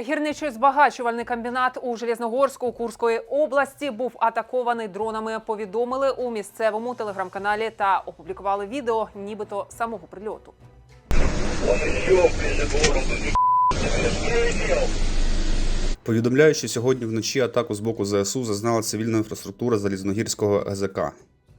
Гірничий збагачувальний комбінат у Железногорську Курської області був атакований дронами. Повідомили у місцевому телеграм-каналі та опублікували відео, нібито самого прильоту. Он еще ближе к городу. Повідомляю, що сьогодні вночі атаку з боку ЗСУ зазнала цивільна інфраструктура залізногірського ГЗК.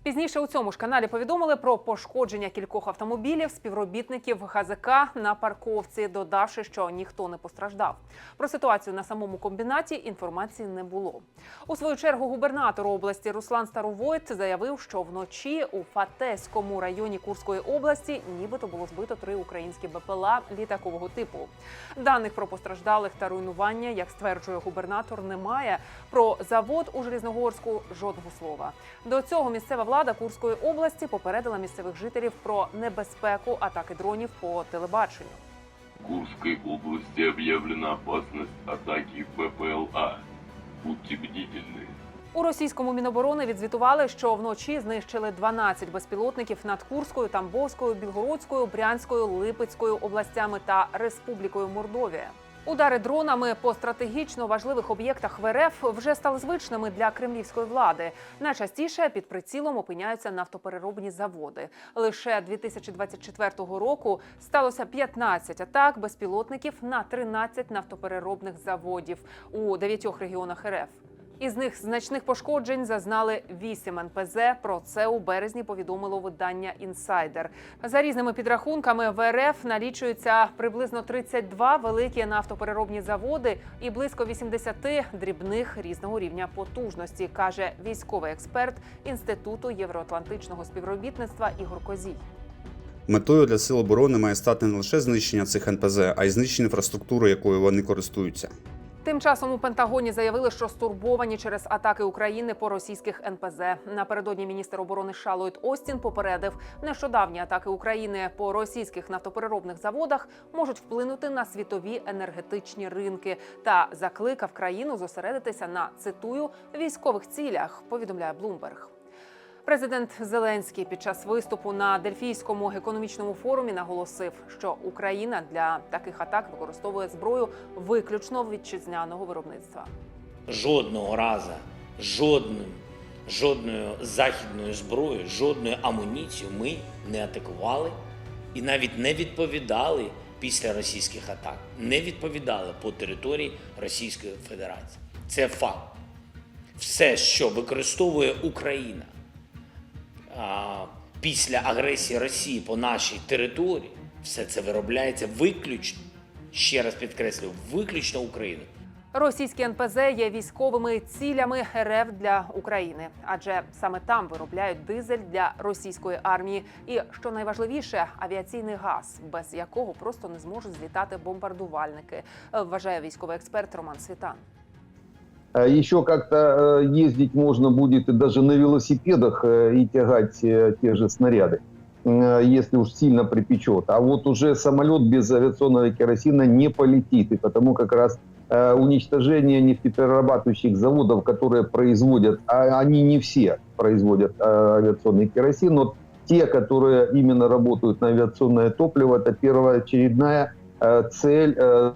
Пізніше у цьому ж каналі повідомили про пошкодження кількох автомобілів співробітників ГАЗК на парковці, додавши, що ніхто не постраждав. Про ситуацію на самому комбінаті інформації не було. У свою чергу губернатор області Руслан Старовойт заявив, що вночі у Фатеському районі Курської області нібито було збито три українські БПЛА літакового типу. Даних про постраждалих та руйнування, як стверджує губернатор, немає. Про завод у Железногорську жодного слова. До цього місцева влада Курської області попередила місцевих жителів про небезпеку атаки дронів по телебаченню. Курской области объявлена опасность атаки БПЛА. Будьте бдительны. У російському міноборони відзвітували, що вночі знищили 12 безпілотників над Курською, Тамбовською, Білгородською, Брянською, Липецькою областями та Республікою Мордовія. Удари дронами по стратегічно важливих об'єктах в РФ вже стали звичними для кремлівської влади. Найчастіше під прицілом опиняються нафтопереробні заводи. Лише 2024 року сталося 15 атак безпілотників на 13 нафтопереробних заводів у дев'ятьох регіонах РФ. Із них значних пошкоджень зазнали 8 НПЗ. Про це у березні повідомило видання Інсайдер. За різними підрахунками в РФ налічується приблизно 32 великі нафтопереробні заводи і близько 80 дрібних різного рівня потужності, каже військовий експерт Інституту євроатлантичного співробітництва Ігор Козій. Метою для сил оборони має стати не лише знищення цих НПЗ, а й знищення інфраструктури, якою вони користуються. Тим часом у Пентагоні заявили, що стурбовані через атаки України по російських НПЗ. Напередодні міністр оборони США Ллойд Остін попередив, нещодавні атаки України по російських нафтопереробних заводах можуть вплинути на світові енергетичні ринки та закликав країну зосередитися на цитую військових цілях. Повідомляє Блумберг. Президент Зеленський під час виступу на Дельфійському економічному форумі наголосив, що Україна для таких атак використовує зброю виключно вітчизняного виробництва. жодного разу жодним, жодною західною зброєю, жодною амуніцією ми не атакували і навіть не відповідали після російських атак, не відповідали по території Російської Федерації. Це факт. Все, що використовує Україна після агресії Росії по нашій території, все це виробляється виключно, ще раз підкреслюю, виключно Україною. Російські НПЗ є військовими цілями РФ для України, адже саме там виробляють дизель для російської армії. І що найважливіше, авіаційний газ, без якого просто не зможуть злітати бомбардувальники, вважає військовий експерт Роман Світан. А Еще как-то э, ездить можно будет и даже на велосипедах э, и тягать э, те же снаряды, э, если уж сильно припечет. А вот уже самолет без авиационного керосина не полетит. И потому как раз э, уничтожение нефтеперерабатывающих заводов, которые производят, а они не все производят э, авиационный керосин, но те, которые именно работают на авиационное топливо, это первоочередная э, цель э,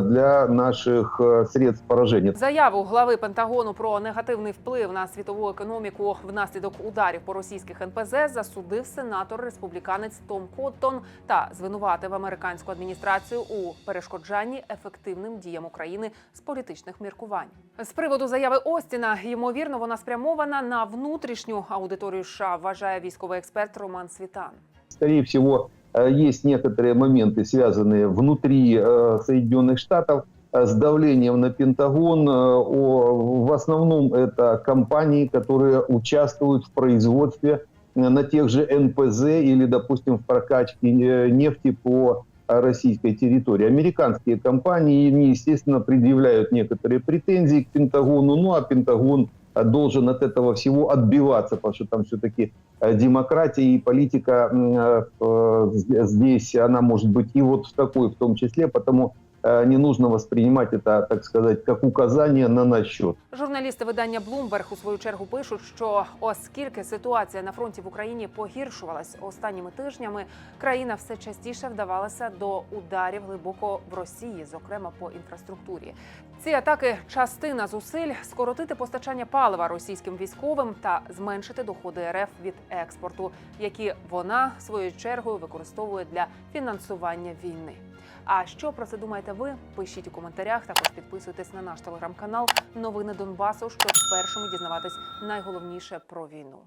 для наших э, средств поражения. Заяву глави Пентагону про негативний вплив на світову економіку внаслідок ударів по російських НПЗ засудив сенатор республіканець Том Коттон та звинуватив американську адміністрацію у перешкоджанні ефективним діям України з політичних міркувань. З приводу заяви Остіна ймовірно вона спрямована на внутрішню аудиторію США, вважає військовий експерт Роман Світан. скорее всего, э, есть некоторые моменты, связанные внутри э, Соединенных Штатов э, с давлением на Пентагон. Э, о- В основном это компании, которые участвуют в производстве э, на тех же НПЗ или, допустим, в прокачке э, нефти по э, российской территории. Американские компании, они, естественно, предъявляют некоторые претензии к Пентагону, ну а Пентагон э, должен от этого всего отбиваться, потому что там все-таки э, демократия и политика м, э, э, з- здесь, она может быть и вот в такой в том числе, потому э, не нужно воспринимать это, так сказать, как указание на наш счет. Журналісти видання Bloomberg у свою чергу пишуть, що оскільки ситуація на фронті в Україні погіршувалась останніми тижнями, країна все частіше вдавалася до ударів глибоко в Росії, зокрема по інфраструктурі. Ці атаки частина зусиль скоротити постачання палива російським військовим та зменшити доходи РФ від експорту, які вона своєю чергою використовує для фінансування війни. А що про це думаєте ви? Пишіть у коментарях. Також підписуйтесь на наш телеграм-канал Новини Донбасу, щоб першими дізнаватись найголовніше про війну.